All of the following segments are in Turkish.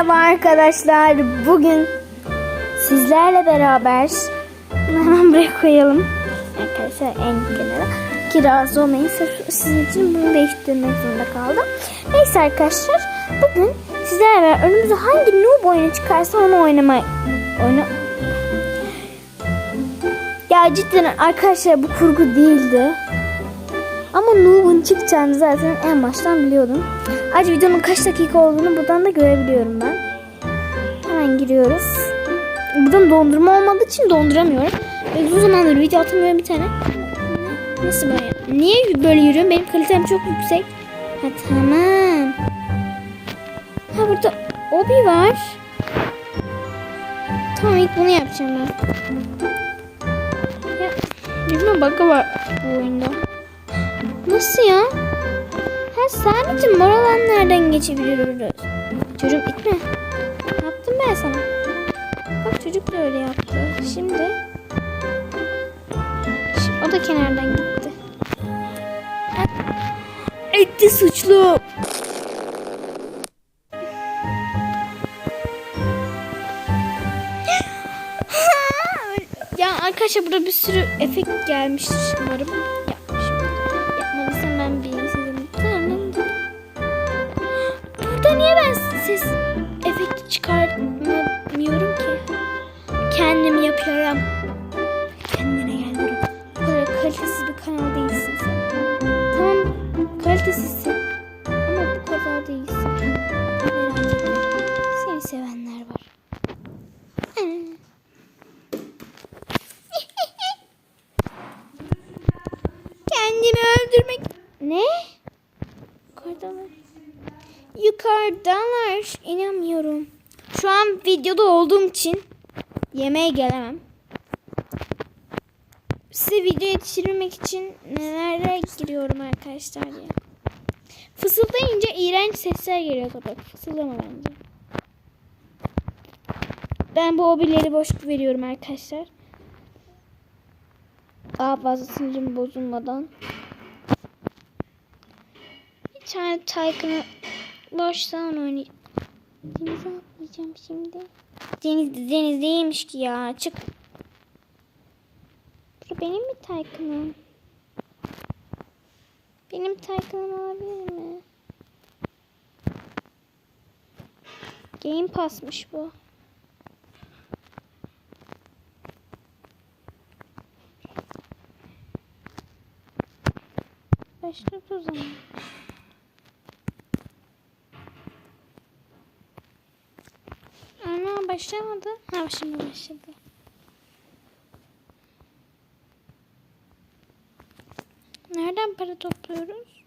Merhaba arkadaşlar. Bugün sizlerle beraber hemen buraya koyalım. Arkadaşlar en kenara. Ki rahatsız olmayın. Sırf sizin için bunu değiştirmek zorunda kaldım. Neyse arkadaşlar. Bugün sizlerle beraber önümüze hangi noob oyunu çıkarsa onu oynamaya oyna ya cidden arkadaşlar bu kurgu değildi. Ama Noob'un çıkacağını zaten en baştan biliyordum. Ayrıca videonun kaç dakika olduğunu buradan da görebiliyorum ben. Hemen giriyoruz. Buradan dondurma olmadığı için donduramıyorum. Ve uzun zamandır video atamıyorum bir tane. Nasıl böyle? Niye böyle yürüyorum? Benim kalitem çok yüksek. Ha tamam. Ha burada obi var. Tamam ilk bunu yapacağım ben. Ya, yürüme bug'ı var bu oyunda. Nasıl ya? Ha sadece mor alanlardan geçebiliyoruz. Çocuğum itme. Yaptım ben sana. Bak çocuk da öyle yaptı. Şimdi. Şimdi o da kenardan gitti. Etti suçlu. ya arkadaşlar burada bir sürü efekt gelmiştir umarım. Kendim yapıyorum. Kendine gel Duru. Bu kadar kalitesiz bir kanal değilsin sen. Tamam kalitesizsin. Ama bu kadar değilsin. Merak etme. Seni sevenler var. Kendimi öldürmek... Ne? Yukarıdalar. Yukarıdalar. İnanmıyorum. Şu an videoda olduğum için yemeğe gelemem. Size video yetiştirmek için nelere giriyorum arkadaşlar ya. Fısıldayınca iğrenç sesler geliyor tabii. Fısıldama bence. Ben bu hobileri boş veriyorum arkadaşlar. Daha fazla sinirim bozulmadan. Bir tane boşsa onu oynayacağım. Denize atlayacağım şimdi. Deniz, deniz değilmiş ki ya. Çık. Bu benim mi Tycoon'um? Benim Tycoon'um olabilir mi? Game Pass'mış bu. Başlat o zaman. Başlamadı. Ha şimdi başladı. Nereden para topluyoruz?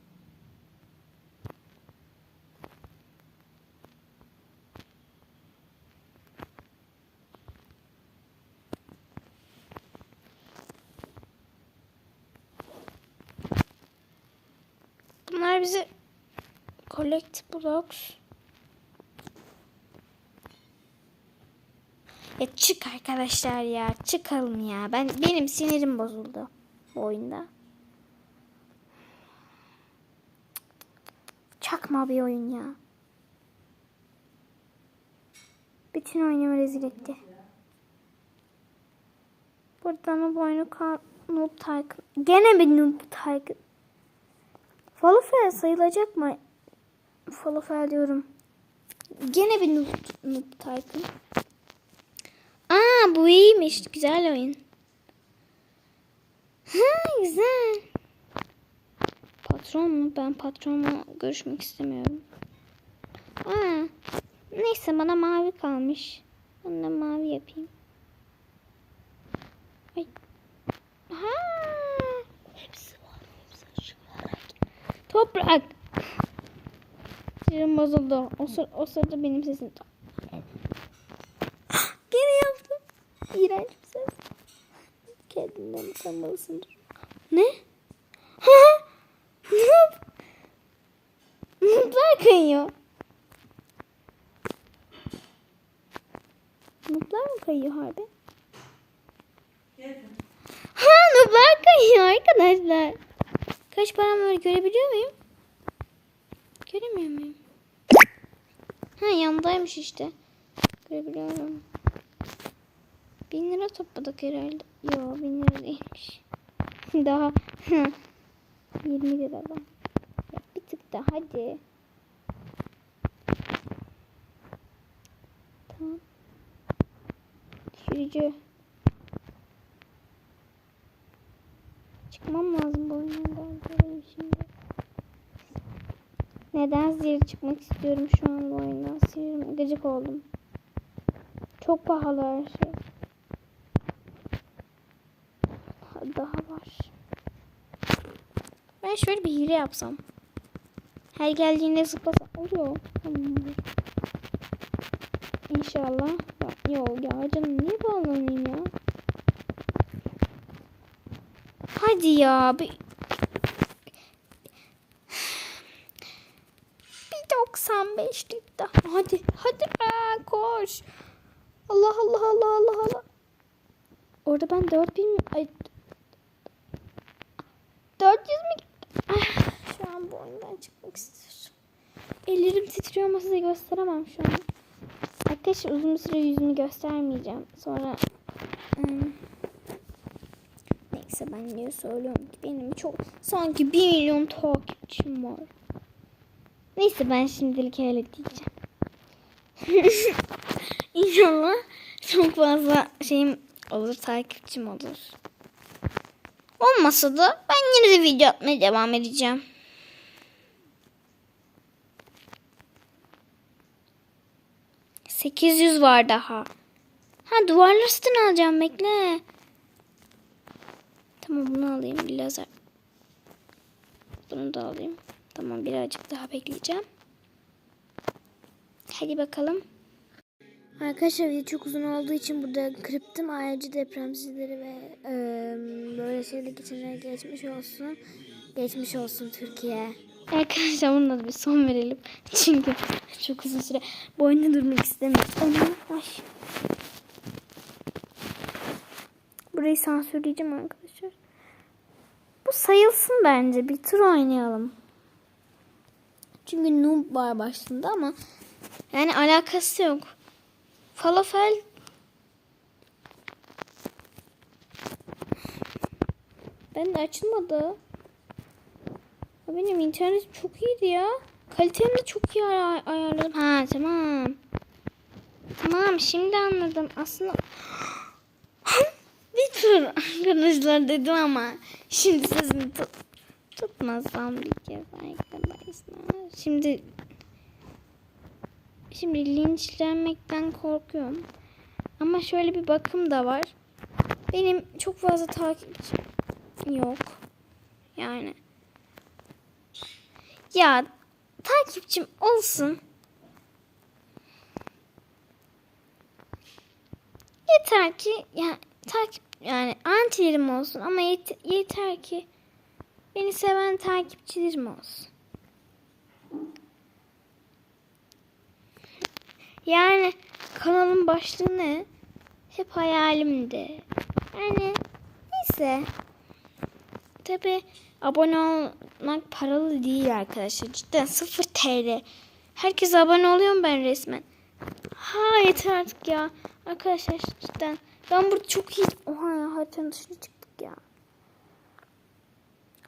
Bunlar bize collect blocks. Ya çık arkadaşlar ya. Çıkalım ya. Ben benim sinirim bozuldu bu oyunda. Çakma bir oyun ya. Bütün oyunumu rezil etti. Buradan bu oyunu kal Noob Tycoon. Gene bir Noob Tycoon. Falafel sayılacak mı? Falafel diyorum. Gene bir Noob, noob Tycoon. Bu iyiymiş. Güzel oyun. Ha güzel. Patron mu? Ben patronla görüşmek istemiyorum. Aa, neyse bana mavi kalmış. Ben de mavi yapayım. Ay. Ha. Hepsi var. Hepsi Toprak. Sinirim bozuldu. O, sır, o sırada benim sesim. Gene yaptım. İğrenç bir ses. Kendinden utanmalısındır. Ne? Nooblar kayıyor. Nooblar mı kayıyor harbi? Ha nooblar kayıyor arkadaşlar. Kaç param var görebiliyor muyum? Göremiyor muyum? Ha yandaymış işte. Görebiliyorum. Bin lira topladık herhalde. Yo bin lira değilmiş. daha 20 lira var. Bir tık daha hadi. Tamam. Sürücü. Çıkmam lazım bu oyundan şimdi. Neden zil çıkmak istiyorum şu an bu oyundan. Sinirim gıcık oldum. Çok pahalı her şey. Daha var. Ben şöyle bir hile yapsam. Her geldiğinde zıplasam. Oluyor. İnşallah. Ya, yok ya canım niye bağlanayım ya? Hadi ya. Bir... Bir 95'lik daha. Hadi. Hadi. Aa, koş. Allah Allah Allah Allah Allah. Orada ben 4000 mi? Ay. 400 mi? Ah, Şu an bu oyundan çıkmak istiyorum. Ellerim titriyor ama size gösteremem şu an. Arkadaşlar uzun süre yüzümü göstermeyeceğim. Sonra ım, neyse ben niye söylüyorum ki benim çok sanki 1 milyon takipçim var. Neyse ben şimdilik öyle diyeceğim. İnşallah çok fazla şeyim olur takipçim olur. Olmasa da ben yine de video atmaya devam edeceğim. Sekiz yüz var daha. Ha duvarları satın alacağım bekle. Tamam bunu alayım bir lazer. Bunu da alayım. Tamam birazcık daha bekleyeceğim. Hadi bakalım. Arkadaşlar video çok uzun olduğu için burada kırptım. Ayrıca depremzizleri ve e, böyle şeyler geçenlere geçmiş olsun. Geçmiş olsun Türkiye. Arkadaşlar bununla da bir son verelim. Çünkü çok uzun süre bu oyunda durmak istemiyorum. Ay. Burayı sansürleyeceğim arkadaşlar. Bu sayılsın bence. Bir tur oynayalım. Çünkü noob var başında ama yani alakası yok. Falafel Ben de açılmadı. Benim internetim çok iyiydi ya. Kalitemi de çok iyi ay- ayarladım. Ha tamam. Tamam şimdi anladım. Aslında bir tur arkadaşlar dedim ama şimdi sözümü tut tutmasam bir kez arkadaşlar. Şimdi Şimdi linçlenmekten korkuyorum. Ama şöyle bir bakım da var. Benim çok fazla takipçim yok. Yani. Ya takipçim olsun. Yeter ki ya takip yani antilerim olsun ama yet- yeter ki beni seven takipçilerim olsun. Yani kanalın başlığı ne? Hep hayalimdi. Yani neyse. Tabi abone olmak paralı değil arkadaşlar. Cidden 0 TL. Herkes abone oluyor mu ben resmen? Ha yeter artık ya. Arkadaşlar cidden. Ben burada çok iyi. Oha ya haritanın dışına çıktık ya.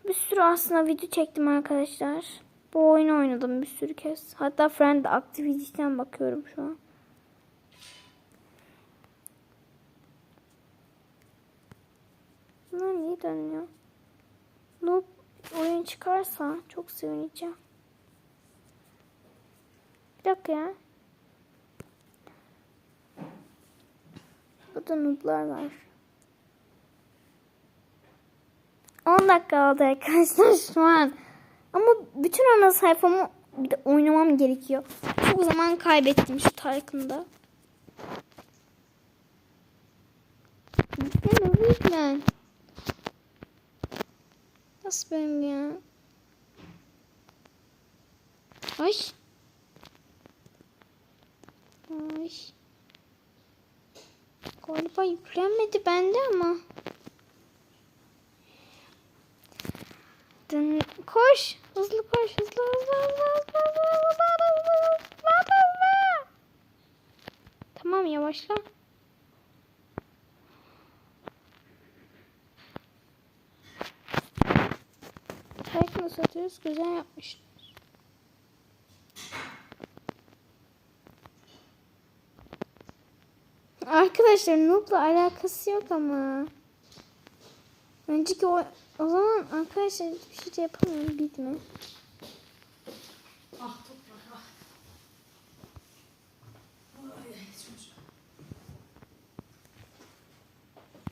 Bir sürü aslında video çektim arkadaşlar. Bu oyunu oynadım bir sürü kez. Hatta Friend Activity'den bakıyorum şu an. Bunlar niye dönüyor? Noob oyun çıkarsa çok sevineceğim. Bir dakika ya. Burada nooblar var. 10 dakika oldu arkadaşlar şu an. Ama bütün ana sayfamı bir de oynamam gerekiyor. Çok zaman kaybettim şu Tarkın'da. Lütfen lütfen. Nasıl benim ya? Ay. Ay. Galiba yüklenmedi bende ama. Dın, koş. Hızlı koş. Hızlı hızlı hızlı hızlı hızlı hızlı hızlı hızlı hızlı. Tamam yavaşla. Belki nasıl atıyoruz? Güzel yapmış. Arkadaşlar Noob'la alakası yok ama. Önceki o, o zaman arkadaşlar hiçbir şey yapamıyorum bitme. Ah toprak ah. Ay.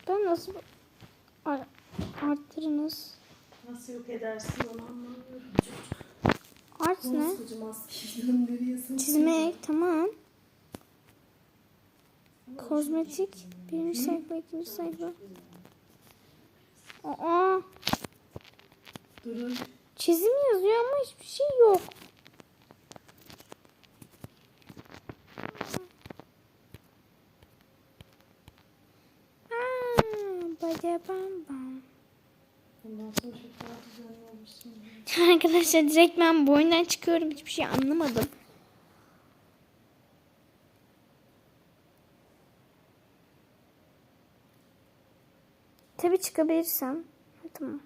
Ben nasıl ar- arttırınız? Nasıl yok edersin onu anlamıyorum. Art ne? Çizmek tamam. Kozmetik birinci sayfa ikinci sayfa. Aa Durun. çizim yazıyor ama hiçbir şey yok. Arkadaşlar direkt ben bu oyundan çıkıyorum. Hiçbir şey anlamadım. Tabii çıkabilirsem. Tamam.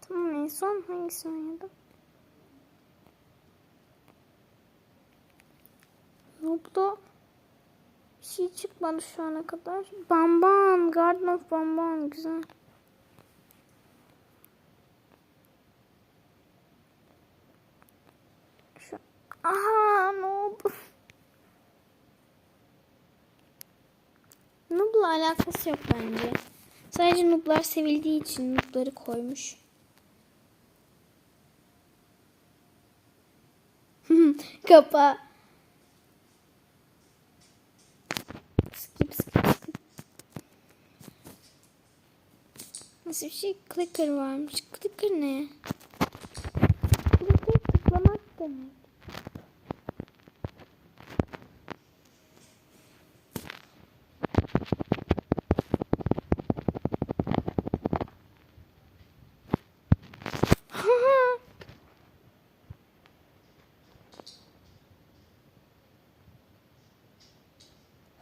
Tamam en son hangisi oynadım? Roblo bir şey çıkmadı şu ana kadar. Bamban, Garden of Bamban güzel. Şu Aha Noob. Noob'la alakası yok bence. Sadece Noob'lar sevildiği için Noob'ları koymuş. Kapa. Skip skip skip. Nasıl bir şey? Clicker varmış. Clicker ne? Clicker tıklamak demek.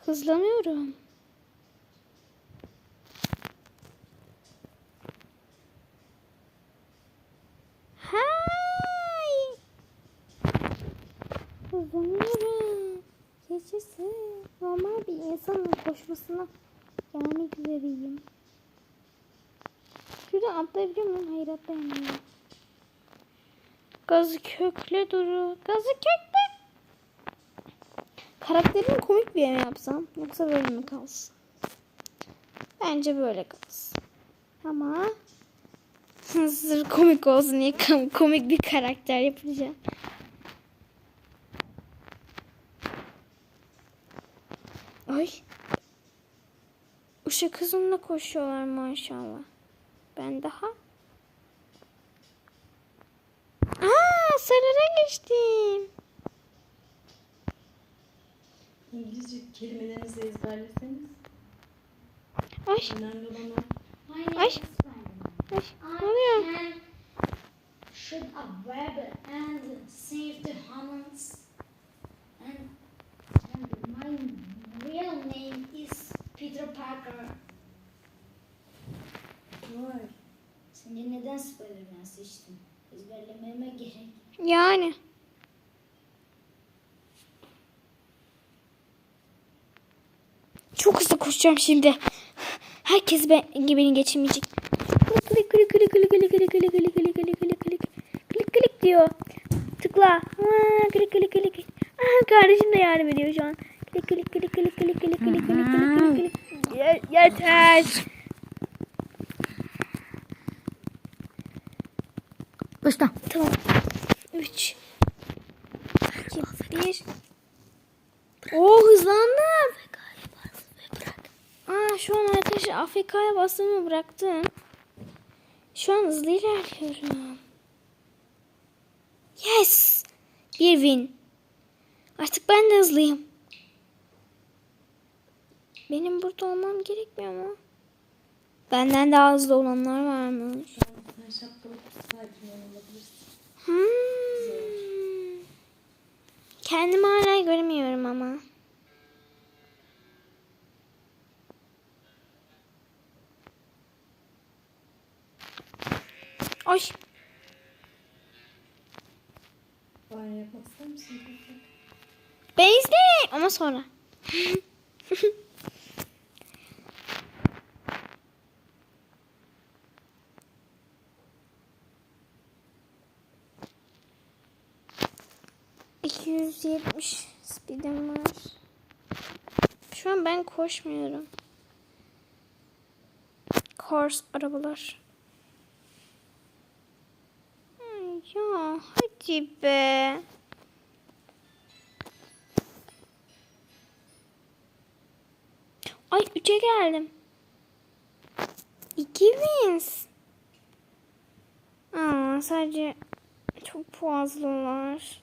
Hızlanıyorum. Hay. Hızlanıyorum. Yaşasın. Normal bir insanın koşmasına gelmek üzereyim. Şuradan atlayabiliyor muyum? Hayır atlayamıyorum. Gazı kökle duru. Gazı kökle. Karakterimi komik bir yere yapsam yoksa böyle mi kalsın? Bence böyle kalsın. Ama sırf komik olsun diye kom- komik bir karakter yapacağım. Ay. Işık hızında koşuyorlar maşallah. Ben daha. Aa, sarara geçtim. İngilizce kelimelerinizi ezberleseniz. Ay, Önemli olan o. My Ay. ay, ne oluyor? Shoot a web and save the humans. And, and my real name is Peter Parker. Vay. Sence neden Spider-Man seçtim? Ezberlememe gerek. Yani. Çok hızlı koşacağım şimdi. Herkes ben, beni geçemeyecek. Klik klik klik klik klik klik klik klik klik klik klik klik klik klik klik diyor. Tıkla. Aa, klik klik klik. Aa, kardeşim de yardım ediyor şu an. Klik klik klik klik klik klik klik klik klik klik klik. Ye- Yeter. Başla. Tamam. 3 2 1 Oo hızlandım. Aa şu an arkadaşlar AFK'ya bastığımı bıraktım. Şu an hızlı ilerliyorum. Yes! Bir win. Artık ben de hızlıyım. Benim burada olmam gerekmiyor mu? Benden daha hızlı olanlar varmış. Hmm. Kendimi hala göremiyorum ama. Ay. Banyo yapmak ister misin? Toprak? Ben izleyeyim ama sonra. İki yüz yetmiş speedim var. Şu an ben koşmuyorum. Cars arabalar. Ay Ya hadi be. Ay 3'e geldim. 2 wins. Aa, sadece çok fazlalar.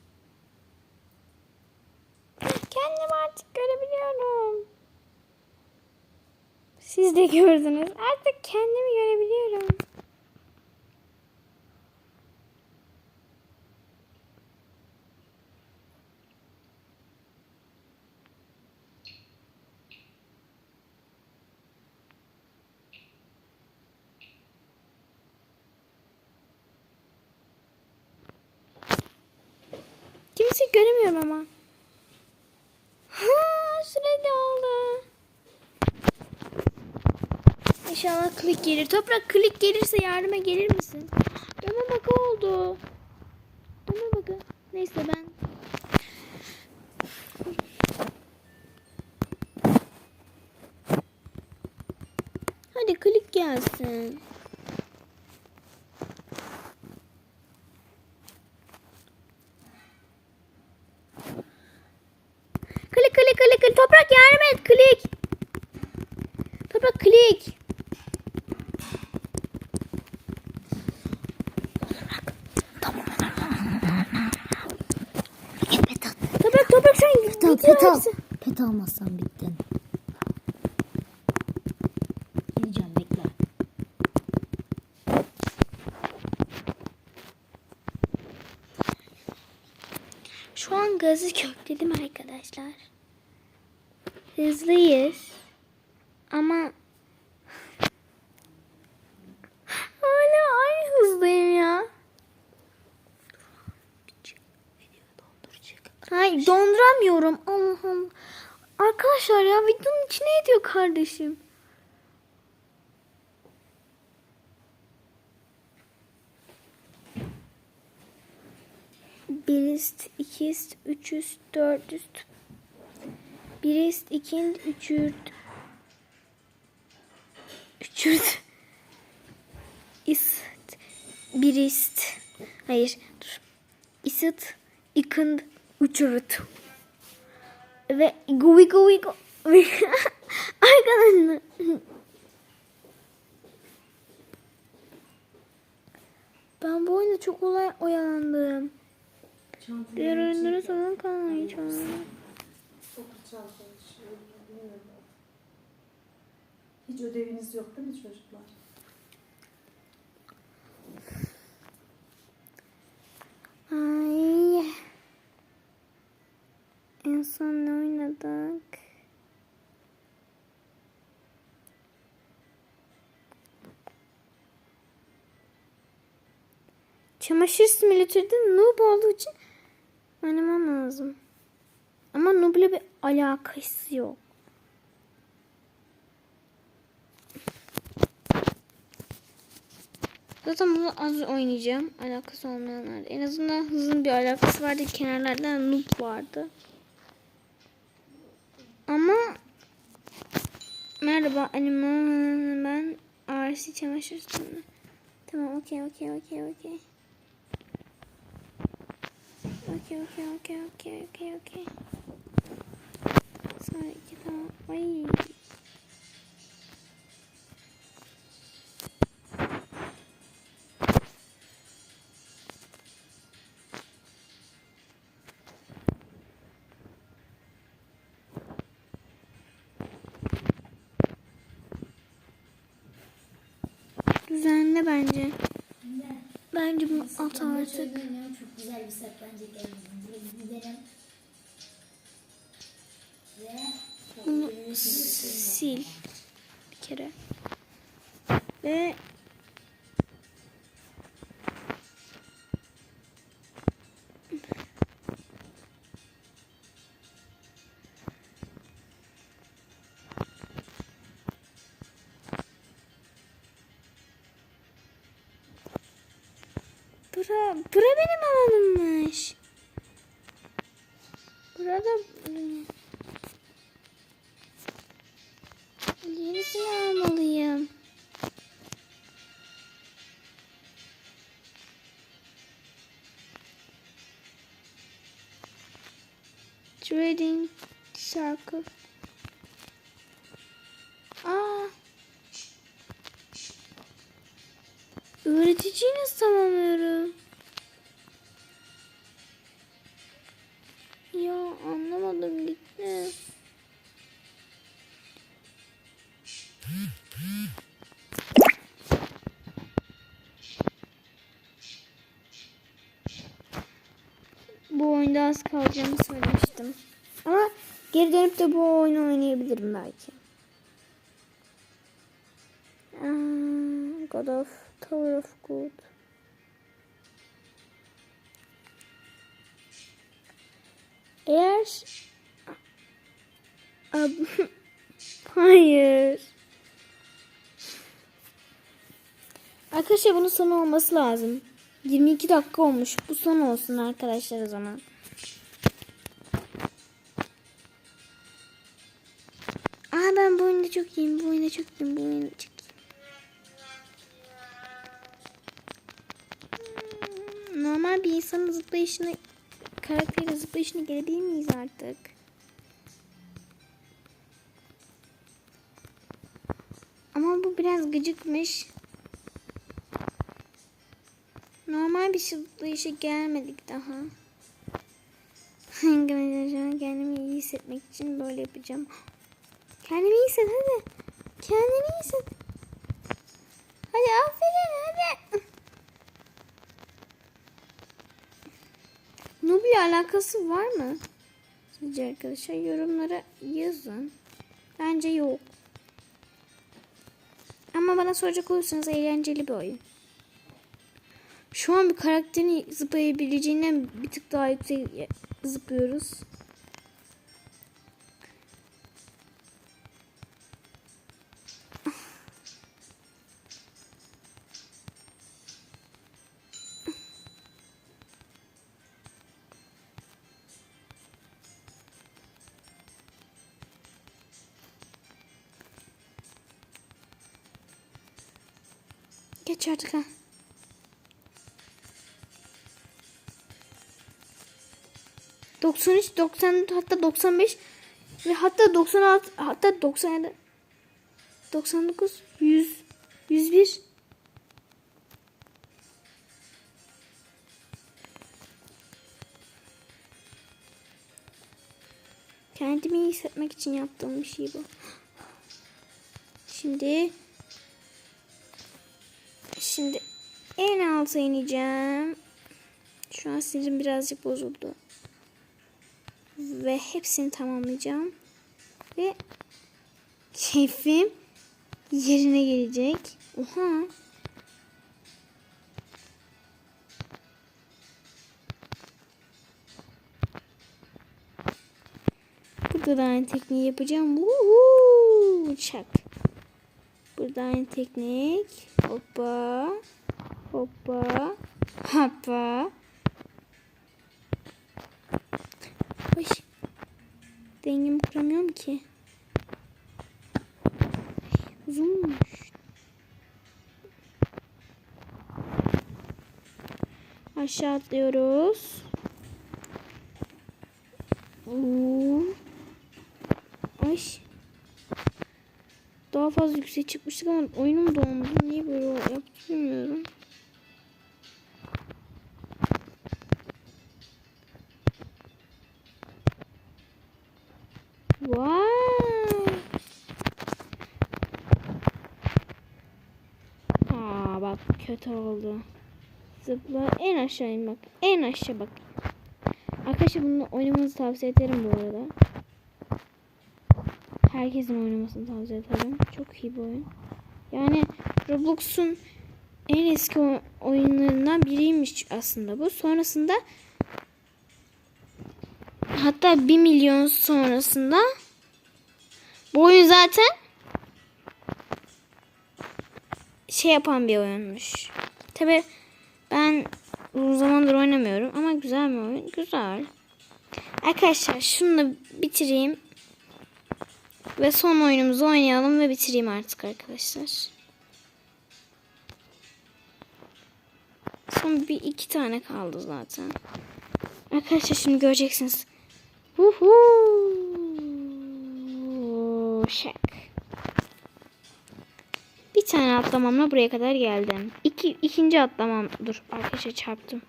Kendimi artık görebiliyorum. Siz de gördünüz. Artık kendimi görebiliyorum. Kimseyi göremiyorum ama. Ha, süre doldu. İnşallah klik gelir. Toprak klik gelirse yardıma gelir misin? Dönme baka oldu. Dönme baka. Neyse ben. Hadi klik gelsin. Klik klik klik klik. Toprak yardım et. Klik. Toprak klik. Toprak toprak petal. musun? Pet almazsan bittin. Gideceğim bekle. Şu an gazı kökledim arkadaşlar. Hızlıyız. Ama hala aynı hızdayım ya. Hayır donduramıyorum. Arkadaşlar ya videonun içine ediyor kardeşim. Bir ist, iki ist, üç üst, dört üst. Bir ist, iki ist, üç üst. Üç üst. Ist, bir ist. Hayır, dur. Ist, ikend, üçürt. Ve igu igu igu. Arkadaşlar. Ben bu oyunda çok olay oyalandım. Diğer oyunlara çantayı şöyle bilmiyorum. Hiç ödeviniz yok değil mi çocuklar? Son ne oynadık? Çamaşır simülatörde noob olduğu için oynamam lazım. Ama noob'la bir alakası yok. Zaten bunu az oynayacağım. Alakası olmayanlar. En azından hızın bir alakası vardı. Kenarlarda noob vardı. Ama merhaba anima ben RC çamaşır suyunu. Tamam okey okey okey okey. Okey okey okey okey okey okey. Sonra iki Düzenle bence. Ne? Bence bunu at artık. Çok güzel bir gidelim. Ve Bunu sil Bura, benim alanımmış. Burada Yenisini almalıyım. Trading circle. Aa. Öğreticiyi nasıl tamamlıyorum? Kalacağımı söylemiştim. Ama geri dönüp de bu oyunu oynayabilirim belki. God of Tower of God. Eğer Hayır. Arkadaşlar bunun sonu olması lazım. 22 dakika olmuş. Bu son olsun arkadaşlar o zaman. Bu oyunda çok iyiyim. Bu oyunda çok iyiyim. Bu oyunda çok iyiyim. Normal bir insanın zıplayışını karakteri zıplayışını görebilir miyiz artık? Ama bu biraz gıcıkmış. Normal bir zıplayışa gelmedik daha. Kendimi iyi hissetmek için böyle yapacağım. Kendimi iyi hisset hadi. Kendini iyi. Hadi aferin hadi. Nub'la alakası var mı? Sizce arkadaşlar yorumlara yazın. Bence yok. Ama bana soracak olursanız eğlenceli bir oyun. Şu an bir karakterin zıplayabileceğinden bir tık daha yüksek zıplıyoruz. Artık ha. Doksan üç, doksan hatta doksan beş ve hatta doksan altı hatta doksan yedi, doksan dokuz, yüz, yüz bir. Kendimi iyi hissetmek için yaptığım bir şey bu. Şimdi Şimdi en alta ineceğim. Şu an sinirim birazcık bozuldu. Ve hepsini tamamlayacağım. Ve keyfim yerine gelecek. Oha. Burada da aynı tekniği yapacağım. Woohoo! Çak. Burada aynı teknik. Hoppa. Hoppa. Hoppa. Ay. Dengemi kuramıyorum ki. Uzunmuş. Aşağı atlıyoruz. Oo. Ay. Daha fazla yüksek çıkmıştık ama oyunum dondu. Niye böyle yaptı bilmiyorum. Aa. Aa bak kötü oldu. Zıpla en aşağı in bak. En aşağı bak. Arkadaşlar bunu oynamanızı tavsiye ederim bu arada. Herkesin oynamasını tavsiye ederim. Çok iyi bir oyun. Yani Roblox'un en eski oy- oyunlarından biriymiş aslında bu. Sonrasında hatta 1 milyon sonrasında bu oyun zaten şey yapan bir oyunmuş. Tabi ben uzun zamandır oynamıyorum ama güzel bir oyun. Güzel. Arkadaşlar şunu da bitireyim. Ve son oyunumuzu oynayalım ve bitireyim artık arkadaşlar. Son bir iki tane kaldı zaten. Arkadaşlar şimdi göreceksiniz. Huhu. Şak. Bir tane atlamamla buraya kadar geldim. İki, ikinci atlamam. Dur arkadaşlar çarptım.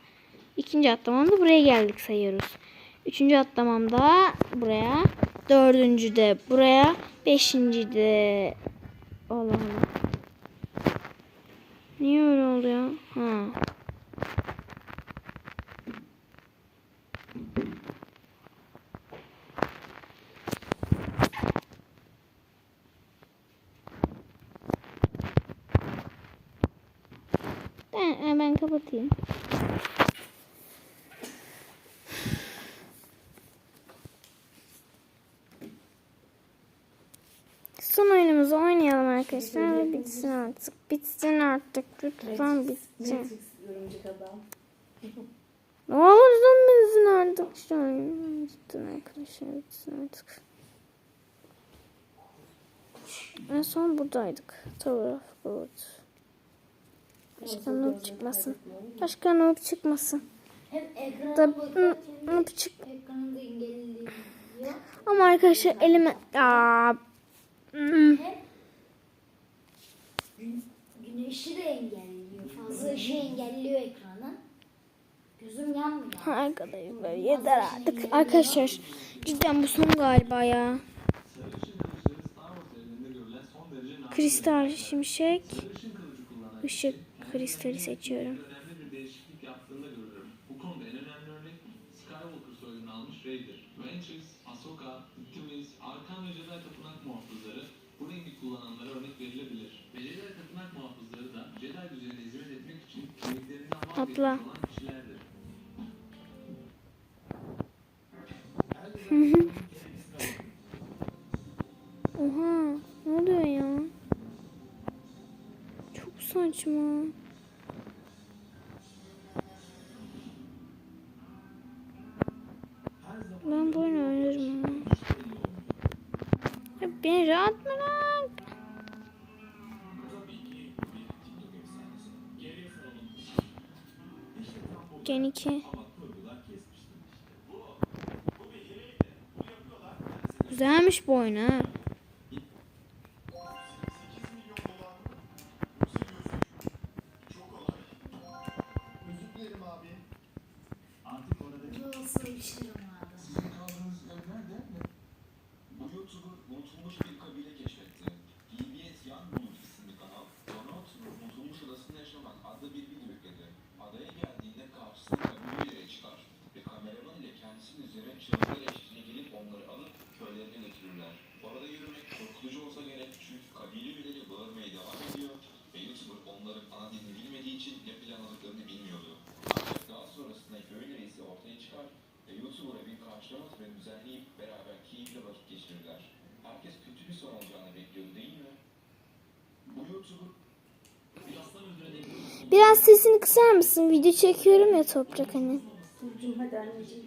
İkinci atlamamda buraya geldik sayıyoruz. Üçüncü atlamamda buraya. Dördüncü de buraya. Beşinci de... Allah Allah. Niye öyle oluyor? Ha. Ben, ben kapatayım. Son oyunumuzu oynayalım arkadaşlar ve bitsin artık. Bitsin artık. Lütfen bitsin. Ne olursun bitsin artık. Şu oyun bitsin arkadaşlar. Bitsin artık. En son buradaydık. Tower of. Başka noob çıkmasın. Başka noob çıkmasın. Da, noob çık. Ama arkadaşlar elime... Aa, hmm. Güneşi de engelliyor. Fazla ışığı engelliyor ekranı. Gözüm yanmıyor. Arkadaşlar yeter artık. Arkadaşlar cidden bu son galiba ya. Kristal şimşek. Işık kristali seçiyorum. önemli bir değişiklik yaptığında görülür. Bu konuda en önemli örnek Skywalker soyunu almış Rey'dir. Ventress, Ahsoka, Optimus, Arkan ve Jedi Tapınak muhafızları bu rengi kullananlara örnek verilebilir. Ve Jedi Tapınak muhafızları da Jedi düzenine hizmet etmek için kimliklerinden vazgeçmiş olan kişilerdir. Oha ne oluyor ya? Çok saçma. Beni rahat bırak. Gen 2. Güzelmiş bu oyun ha. Biraz sesini kısar mısın? Video çekiyorum ya toprak hani. Burcu'm hadi anneciğim.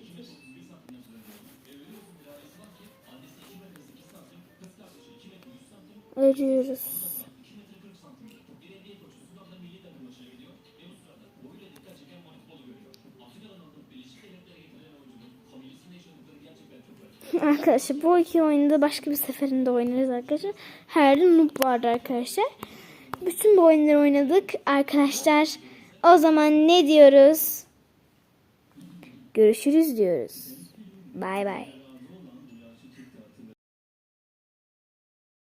Arıyoruz. Arkadaşlar bu iki oyunda başka bir seferinde oynarız arkadaşlar. Her yerde noob vardı arkadaşlar. Bütün bu oyunları oynadık arkadaşlar. O zaman ne diyoruz? Görüşürüz diyoruz. Bay bay.